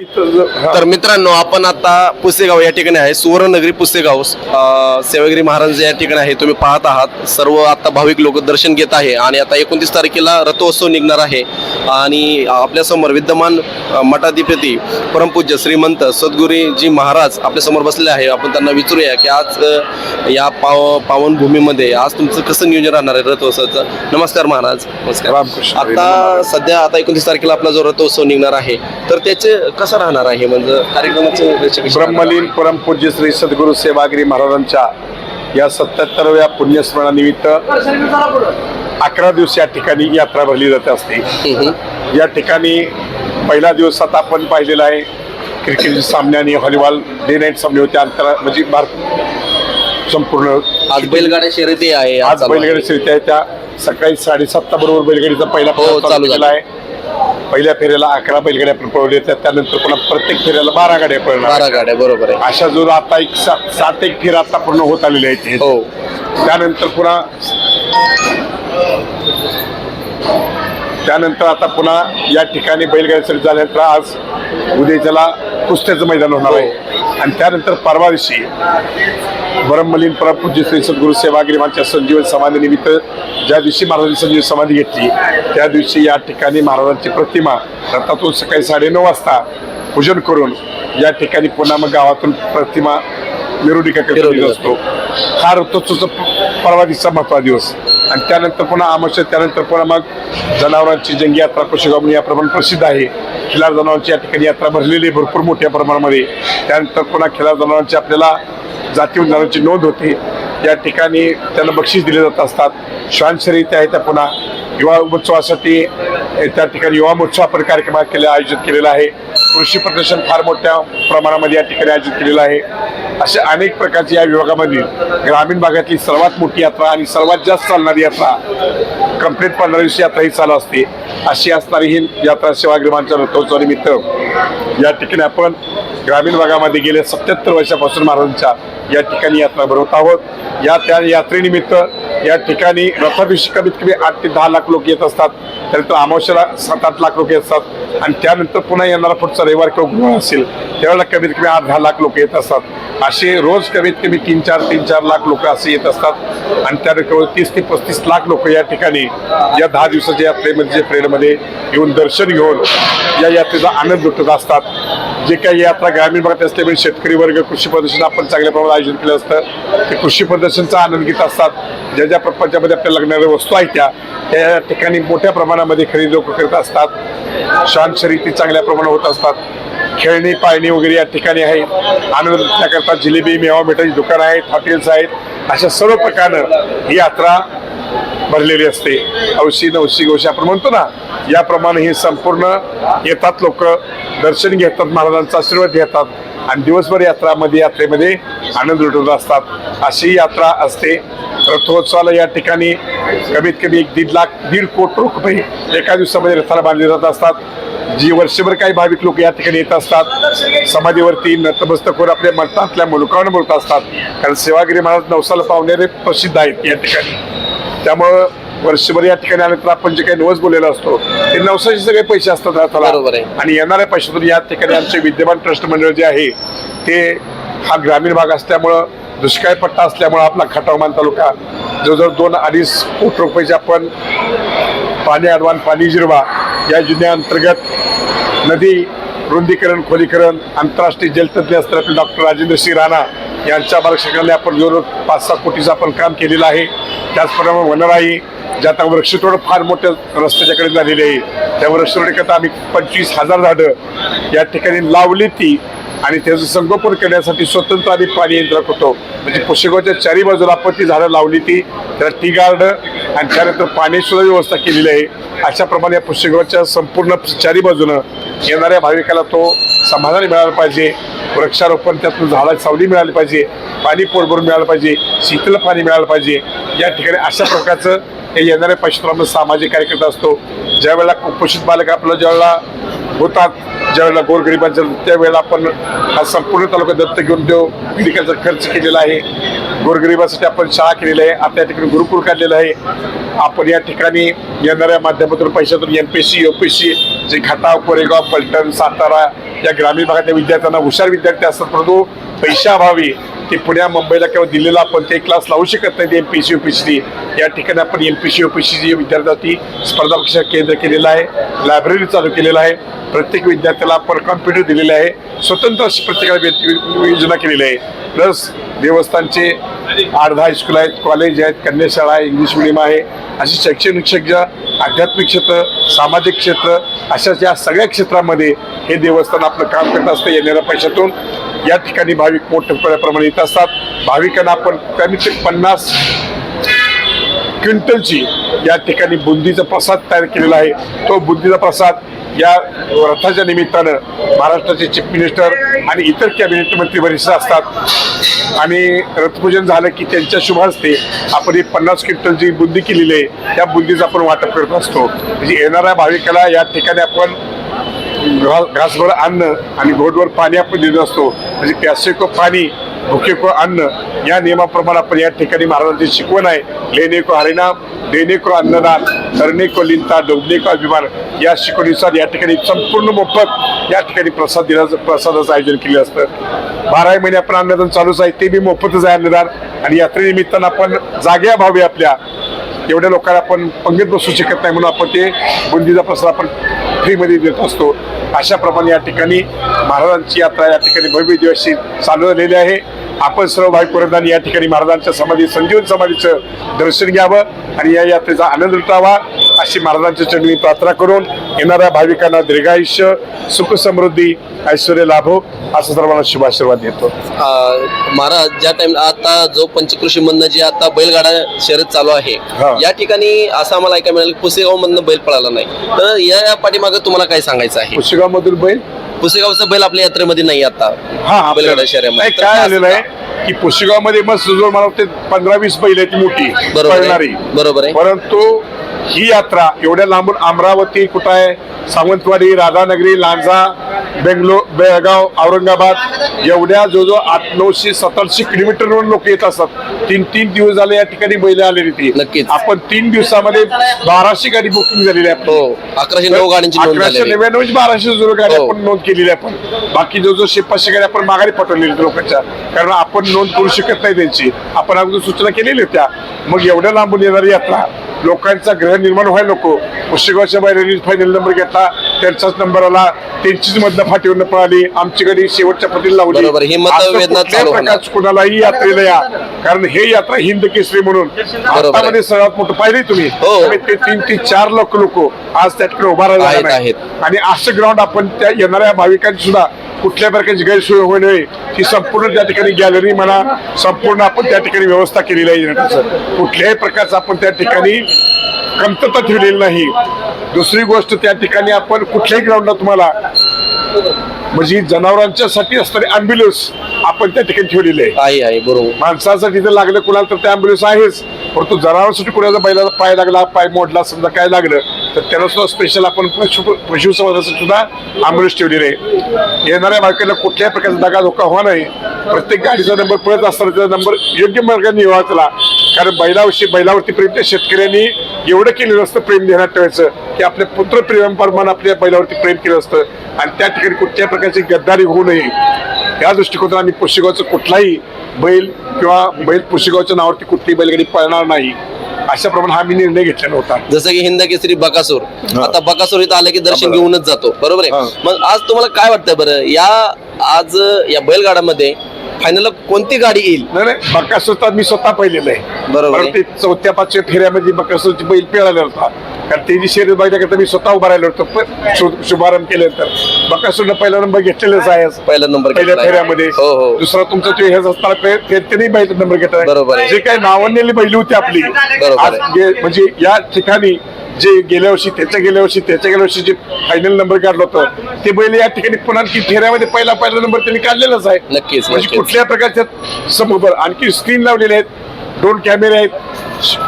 तर मित्रांनो आपण आता पुसेगाव या ठिकाणी आहे. सुवर्णनगरी पुसेगाव सेवागिरी महाराज या ठिकाणी आहे. तुम्ही पाहत आहात. सर्व आता भाविक लोक दर्शन घेत आहे आणि आता एकोणतीस तारखेला रथोत्सव निघणार आहे. आणि आपल्यासमोर विद्यमान मठाधिपती परमपूज्य श्रीमंत सद्गुरूजी महाराज आपल्यासमोर बसले आहे. आपण त्यांना विचारूया की आज या पाव पावनभूमीमध्ये आज तुमचं कसं नियोजन राहणार आहे रथोत्सवाचं? नमस्कार महाराज. नमस्कार. आता सध्या आता एकोणतीस तारखेला आपला जो रथोत्सव निघणार आहे. तर त्याचे कसं राहणार आहे म्हणजे कार्यक्रमाचे ब्रह्मलीन परमपूज्य श्री सद्गुरू सेवागिरी महाराजांच्या या सत्याहत्तरव्या पुण्यस्मरणानिमित्त अकरा दिवस या ठिकाणी यात्रा भरली जाते असते. या ठिकाणी पहिला दिवस आता आपण पाहिलेला आहे. क्रिकेट सामने आणि व्हॉलीबॉल डे नाईट सामने होते. आंतरा म्हणजे भारत संपूर्ण आज बैलगाड्या शर्यती आहे आज चालू आहे. बैलगाडी शर्यती आहे. त्या सकाळी साडेसातच्या बरोबर बैलगाडीचा पहिला हो, चालू केलेला आहे. पहिल्या फेऱ्याला अकरा बैलगाड्या पळवल्या त्या त्यानंतर पुन्हा प्रत्येक फेऱ्याला बारा गाड्या पळणार. बारा गाड्या बरोबर आहे. अशा जो आता एक सात सात एक फेर आता पूर्ण होत आलेले आहेत. हो. त्यानंतर पुन्हा त्यानंतर आता पुन्हा या ठिकाणी बैलगाडीसाठी झाल्यानंतर आज उद्याच्याला कुस्त्याचं मैदान होणार आहे. आणि त्यानंतर परवा दिवशी ब्रह्मलीन परमपूज्य श्री सद्गुरू सेवागिरीमांच्या संजीवन समाधीनिमित्त ज्या दिवशी महाराजांनी संजीवन समाधी घेतली त्या दिवशी या ठिकाणी महाराजांची प्रतिमा रथातून सकाळी साडेनऊ वाजता पूजन करून या ठिकाणी पुन्हा मग गावातून प्रतिमा मिरवणूक येत असतो. हा रथोत्सवचा परवा दिवसा महत्वा दिवस. आणि त्यानंतर पुन्हा अमावस्या त्यानंतर पुन्हा मग जनावरांची जंगी यात्रा कुशगावणी याप्रमाणे प्रसिद्ध आहे. खिलार जनावरांची या ठिकाणी यात्रा भरलेली आहे भरपूर मोठ्या प्रमाणामध्ये. त्यानंतर पुन्हा खिलार जनावरांची आपल्याला जातीवर जनावरांची नोंद होते. या ठिकाणी त्यांना बक्षीस दिले जात असतात. श्वान शर्यती आहे त्या पुन्हा. युवा महोत्सवासाठी त्या ठिकाणी युवा महोत्सव आपण कार्यक्रम केले आयोजित केलेला आहे. कृषी प्रदर्शन फार मोठ्या प्रमाणामध्ये या ठिकाणी आयोजित केलेलं आहे. अशा अनेक प्रकारच्या या विभागामध्ये ग्रामीण भागातली सर्वात मोठी यात्रा आणि सर्वात जास्त चालणारी यात्रा कंप्लीट पंधरा दिवशी यात्रा ही चालू असते. अशी असणारी ही यात्रा सेवागृहांच्या रथोत्सवानिमित्त या ठिकाणी आपण ग्रामीण भागामध्ये गेले सत्याहत्तर वर्षापासून महाराजांच्या या ठिकाणी यात्रा भरवत आहोत. या त्या यात्रेनिमित्त या ठिकाणी रथाभिषेक कमीत कमी आठ ते दहा लाख लोक येत असतात. त्यानंतर अमावश्याला सात आठ लाख लोक येत असतात. आणि त्यानंतर पुन्हा येणारा पुढचा रविवार किंवा गुरुवार असेल त्यावेळेला कमीत कमी आठ दहा लाख लोक येत असतात. असे रोज कमीत कमी तीन चार तीन चार लाख लोक असे येत असतात. आणि त्यानंतर तीस ते पस्तीस लाख लोक या ठिकाणी या दहा दिवसाच्या यात्रेमध्ये ट्रेनमध्ये येऊन दर्शन घेऊन या यात्रेचा आनंद लुटत असतात. जे काही यात्रा ग्रामीण भागात असल्यामुळे म्हणजे शेतकरी वर्ग कृषी प्रदर्शन आपण चांगल्या प्रमाणात आयोजन केलं असतं. ते कृषी प्रदर्शनचा आनंद घेत असतात. ज्या ज्या प्रपंचामध्ये आपल्याला लागणाऱ्या वस्तू आहेत त्या त्या ठिकाणी मोठ्या प्रमाणामध्ये खरेदी लोक करत असतात. शान शरीती चांगल्या प्रमाणात होत असतात. खेळणी पाळणी वगैरे या ठिकाणी आहे आनंद त्याकरता जिलेबी मेवा मिठाची दुकानं आहेत हॉटेल्स आहेत. अशा सर्व प्रकारनं ही यात्रा भरलेली असते. औशी नवशी गोशी आपण म्हणतो ना याप्रमाणे हे संपूर्ण येतात लोक दर्शन घेतात महाराजांचा आशीर्वाद घेतात आणि दिवसभर यात्रामध्ये यात्रेमध्ये आनंद लुटत असतात. अशी यात्रा असते. रथोत्सवाला या ठिकाणी कमीत कमी एक दीड लाख दीड कोटी रुपये एका दिवसामध्ये रथाला बांधले जात असतात. जी वर्षभर काही भाविक लोक या ठिकाणी येत असतात. समाधीवरती नतमस्तकवर आपल्या मतातल्या मुलुकावर बोलत असतात. कारण सेवागिरी महाराज नवसाला पावणारे प्रसिद्ध आहेत या ठिकाणी. त्यामुळं वर्षभर या ठिकाणी आल्यानंतर आपण जे काही नवस बोललेलो असतो ते नवसाचे सगळे पैसे असतात आहे. आणि येणाऱ्या पैशातून या ठिकाणी आमचे विद्यमान ट्रस्ट मंडळ जे आहे ते हा ग्रामीण भाग असल्यामुळं दुष्काळ पट्टा असल्यामुळं आपला खटावमान तालुका जवळजवळ दोन अडीच कोटी रुपयाचे आपण पाणी अडवान पाणी जिरवा या योजनेअंतर्गत नदी रुंदीकरण खोलीकरण आंतरराष्ट्रीय जलतज्ञ असतात आपले डॉक्टर राजेंद्र सिंह राणा यांच्या मार्गदर्शनाखाली आपण जवळजवळ पाच सहा कोटीचं आपण काम केलेलं आहे. त्याचप्रमाणे वनराई जे आता वृक्षतोड फार मोठ्या रस्त्याच्याकडे झालेली आहे त्या वृक्षतोडीकरता आम्ही पंचवीस हजार झाडं या ठिकाणी लावली ती आणि त्याचं संगोपन करण्यासाठी स्वतंत्र आम्ही पाणी यंत्रक होतो. म्हणजे पुशेगावच्या चारी बाजूला आपण ती झाडं लावली ती त्याला टी गार्ड आणि त्यानंतर पाण्याची सुद्धा व्यवस्था केलेली आहे. अशाप्रमाणे या पुशेगावच्या संपूर्ण चारी बाजूनं येणाऱ्या भाविकाला तो समाधान मिळालं पाहिजे. वृक्षारोपण त्यातून झाडा सावली मिळाली पाहिजे. पाणी पोटभरून मिळालं पाहिजे. शीतल पाणी मिळालं पाहिजे. या ठिकाणी अशा प्रकारचं हे येणाऱ्या पैशामध्ये सामाजिक कार्यक्रम असतो. ज्या वेळेला कुपोषित बालक आपलं ज्यावेळेला होतात ज्यावेळेला गोरगरिबांच्या त्यावेळेला आपण हा संपूर्ण तालुका दत्त घेऊन तो मेडिकलचा खर्च केलेला आहे. गोरगरिबासाठी आपण शाळा केलेली आहे आता या ठिकाणी गुरुकुल काढलेलं आहे. आपण या ठिकाणी येणाऱ्या माध्यमातून पैशातून M P C U P S C Khatav Koregaon पलटण सातारा या ग्रामीण भागातल्या विद्यार्थ्यांना हुशार विद्यार्थी असतात परंतु पैशाअभावी ते पुण्या मुंबईला किंवा दिल्लीला आपण ते क्लास लावू शकत नाही M P C U P S C ठिकाणी आपण M P C U P S C स्पर्धा परीक्षा केंद्र केलेलं आहे लायब्ररी चालू केलेलं आहे प्रत्येक विद्यार्थ्याला आपण कॉम्प्युटर दिलेले आहे स्वतंत्र अशी प्रत्येकाला योजना केलेली आहे. प्लस देवस्थानचे आठ दहा हायस्कूल आहेत कॉलेज आहेत कन्याशाळा आहे इंग्लिश मिडियम आहे अशी शैक्षणिक शिक्षा आध्यात्मिक क्षेत्र सामाजिक क्षेत्र अशा या सगळ्या क्षेत्रामध्ये हे देवस्थान आपलं काम करत असतं येणाऱ्या पैशातून या ठिकाणी भाविक मोठ्या प्रमाणे येत असतात. भाविकांना आपण कमीत कमी पन्नास क्विंटलची या ठिकाणी बुंदीचा प्रसाद तयार केलेला आहे. तो बुंदीचा प्रसाद या रथाच्या निमित्तानं महाराष्ट्राचे चीफ मिनिस्टर आणि इतर कॅबिनेट मंत्री बरेचसे असतात. आणि रथपूजन झालं की त्यांच्या शुभ हस्ते आपण ही पन्नास क्विंटल जी बुंदी केलेली आहे त्या बुंदीचं आपण वाटप करत असतो. म्हणजे येणाऱ्या भाविकाला या ठिकाणी आपण घासभर अन्न आणि घोटभर पाणी आपण देत असतो. म्हणजे प्यासे को पाणी को अन्न या नियमाप्रमाणे आपण या ठिकाणी महाराजांची शिकवण आहे. लेणे को हरिणाम देणे को अन्नदान करणे को लिंता डोबणे को अभिमान या शिकवणीनुसार या ठिकाणी संपूर्ण मोफत या ठिकाणी प्रसाद दिला प्रसादाचं आयोजन केलं असतं. बाराही महिने आपण अन्नदान चालूच आहे. ते बी मोफतच आहे अन्नदान. आणि यात्रेनिमित्तानं आपण जाग्या भावी आपल्या. एवढ्या लोकांना आपण पंगत बसू शकत नाही म्हणून आपण ते बुंदीचा प्रसाद आपण फ्रीमध्ये देत असतो. अशाप्रमाणे या ठिकाणी महाराजांची यात्रा या ठिकाणी भव्य दिवशी चालू झालेली आहे. आपण सर्व भाई पुरंदानी या ठिकाणी महाराजांच्या समाधी संजीवन समाधीचं दर्शन घ्यावं आणि या यात्रेचा आनंद लुटावा. अशी महाराजांच्या चरणी प्रार्थना करून येणाऱ्या भाविकांना दीर्घायुष्य सुख समृद्धी ऐश्वर लाभो असं सर्वांना शुभाशीर्वाद देतो. महाराज ज्या टाइम आता जो पंचकृषी मधनं जी आता बैलगाडा शर्यत चालू आहे. या ठिकाणी असं आम्हाला ऐकायला मिळालं पुसेगाव मधनं बैल पळाला नाही. तर या पाठीमागे तुम्हाला काय सांगायचं आहे? कुशेगाव मधून बैल? पुसेगावचा बैल आपल्या यात्रेमध्ये नाही आता हा बैलगाडा तर काय असतं? आहे? की पुशेगावमध्ये मग सुजोर मला वाटते पंधरा वीस बैल आहेत मोठी पळणारी आहे. बरोबर आहे. परंतु ही यात्रा एवढ्या लांबून अमरावती कुठं आहे? सावंतवाडी राधानगरी लांजा बेंगलोर बेळगाव औरंगाबाद एवढ्या जो जो आठ नऊशे सतराशे किलोमीटरवरून लोक येत असतात तीन तीन दिवस झाले या ठिकाणी बैल आलेली ती नक्कीच. आपण तीन दिवसामध्ये बाराशे गाडी बुकिंग झालेली आहे. हो अकराशे नऊ गाड्यांची नोंद अकराशे झालेली आहे. नव्याण्णव बाराशे जुळ गाडी हो. आपण नोंद केलेली आहे आपण बाकी जो जो पाचशे गाडी आपण माघारी पाठवलेली लोकांच्या कारण आपण नोंद करू शकत नाही त्यांची आपण अगोदर सूचना केलेली होत्या मग एवढ्या लांबून येणारी यात्रा लोकांचा ग्रह निर्माण व्हायला नको पुस्तकाच्या बाहेर फायनल नंबर घेतला त्यांचाच नंबर आला त्यांचीच मधनं फाटीवर पळाली आमची गाडी शेवटच्या पतीला लावली बरोबर, ही मतभेदना असं कुठल्याही चालू होणार. प्रकारचं कुणालाही यात्रेला या कारण हे यात्रा हिंद केसरी म्हणून भारतामध्ये सर्वात मोठं पाहिले तुम्ही हो. त्यामुळे ते तीन ते चार लोक लोक आज त्या ठिकाणी उभा राहिला आहेत. आहेत. आणि असं ग्राउंड आपण त्या येणाऱ्या भाविकांची सुद्धा कुठल्या प्रकारची गैरसोय होऊ नये ही संपूर्ण त्या ठिकाणी गॅलरी म्हणा संपूर्ण आपण त्या ठिकाणी व्यवस्था केलेली आहे येण्याचं. कुठल्याही प्रकारचं आपण त्या ठिकाणी कमतरता ठेवलेली नाही. दुसरी गोष्ट त्या ठिकाणी आपण कुठल्याही ग्राउंडला तुम्हाला म्हणजे जनावरांच्यासाठी असणारी अँब्युलन्स आपण त्या ठिकाणी ठेवलेली आहे. आहे बरोबर. माणसासाठी जर लागलं कुणाला तर ते अँब्युलन्स आहेच. परंतु जनावरांसाठी कुणाचा बैलाला पाय लागला पाय मोडला समजा काय लागलं तर त्याला सुद्धा स्पेशल आपण पशु पशुसंवर्धनासाठी सुद्धा अँब्युलन्स ठेवलेली आहे. येणाऱ्या मार्केटला कुठल्याही प्रकारचा दगा धोका होणार नाही. प्रत्येक गाडीचा नंबर पळत असताना त्याचा नंबर योग्य मार्गाने निवडला कारण बैलावरती बैलावरती प्रेम त्या शेतकऱ्यांनी एवढं केलेलं असतं प्रेम देण्यात ठेवायचं की आपल्या पुत्र प्रेमाप्रमाणे आपल्या बैलावरती प्रेम केलं असतं. आणि त्या ठिकाणी कुठल्याही प्रकारची गद्दारी होऊ नये. या दृष्टिकोनातून आम्ही पुशेगावचं कुठलाही बैल किंवा बैल पुशेगावच्या नावावरती कुठलीही बैलगाडी पळणार नाही. अशा प्रमाणे हा मी निर्णय घेतलेला होता. जसं की हिंद केसरी बकासूर. आता बकासूर इथं आलं की दर्शन घेऊनच जातो. बरोबर आहे. मग आज तुम्हाला काय वाटतंय बरं? या आज या बैलगाड्यामध्ये फायनल कोणती गाडी येईल? नाही नाही. बकासूर मी स्वतः पाहिलेलं आहे. बरोबर चौथ्या पाचव्या फेऱ्यामध्ये बकासूरची बैल पिळाला होता. कारण त्याची शर्यत बघण्याकरता मी स्वतः उभा राहिलो होतो. शुभारंभ केल्यानंतर. बकासूरनं पहिला नंबर घेतलेलाच आहे पहिला नंबर पहिल्या. फेऱ्यामध्ये. हो हो. दुसरा तुमचा ते हे असताना फे- त्यांनी बैल नंबर घेतला बरोबर. जे काही नावांनी बैल होती आपली. म्हणजे या ठिकाणी जे गेल्या वर्षी त्याच्या गेल्या वर्षी त्याच्या गेल्या वर्षी जे फायनल नंबर काढलं होतं ते बैल या ठिकाणी पुन्हा ती फेऱ्यामध्ये पहिला पहिला नंबर त्यांनी काढलेलाच आहे. नक्कीच, म्हणजे. कुठल्या प्रकारच्या समोर आणखी स्क्रीन लावलेले आहेत. दोन कॅमेरे आहेत.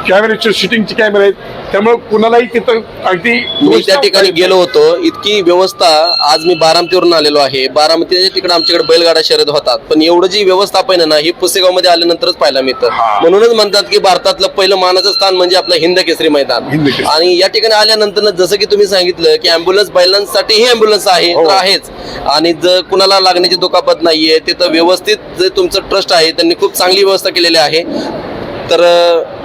कॅमेऱ्याचे शूटिंगचे कॅमेरे आहेत. त्यामुळे कुणालाही तिथं अगदी मी त्या ठिकाणी गेलो होतो. इतकी व्यवस्था आज मी बारामतीवरून आलेलो आहे. बारामतीच्या तिकडे आमच्याकडे बैलगाडा शर्यत होतात. पण एवढं जी व्यवस्थापन आहे ना ही पुसेगावमध्ये आल्यानंतरच पाहायला मिळतं. हा. म्हणूनच म्हणतात की भारतातलं पहिलं मानाचं स्थान म्हणजे आपलं हिंद केसरी मैदान. आणि या ठिकाणी आल्यानंतर जसं की तुम्ही सांगितलं की अँब्युलन्स बैलांसाठीही अँब्युलन्स आहे हो. तर आहेच. आणि जर कुणाला लागण्याची दुखापत नाहीये तिथं व्यवस्थित जे तुमचं ट्रस्ट आहे त्यांनी खूप चांगली व्यवस्था केलेली आहे. तर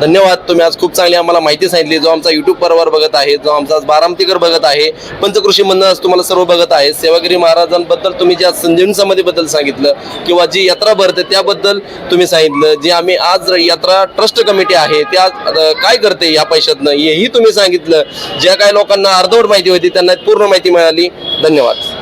धन्यवाद. तुम्ही आज खूप चांगली आम्हाला माहिती सांगितली. जो आमचा युट्यूब परिवार बघत आहे जो आमचा आज बारामतीकर बघत आहे पंचकृषी मंडळ आज तुम्हाला सर्व बघत आहे. सेवागिरी महाराजांबद्दल तुम्ही ज्या संजीवनी समाधीबद्दल सांगितलं किंवा जी यात्रा भरते त्याबद्दल तुम्ही सांगितलं. जे आम्ही आज यात्रा ट्रस्ट कमिटी आहे त्या काय करते या पैशातनं हेही तुम्ही सांगितलं. ज्या काही लोकांना अर्धवट माहिती होती त्यांना पूर्ण माहिती मिळाली. धन्यवाद.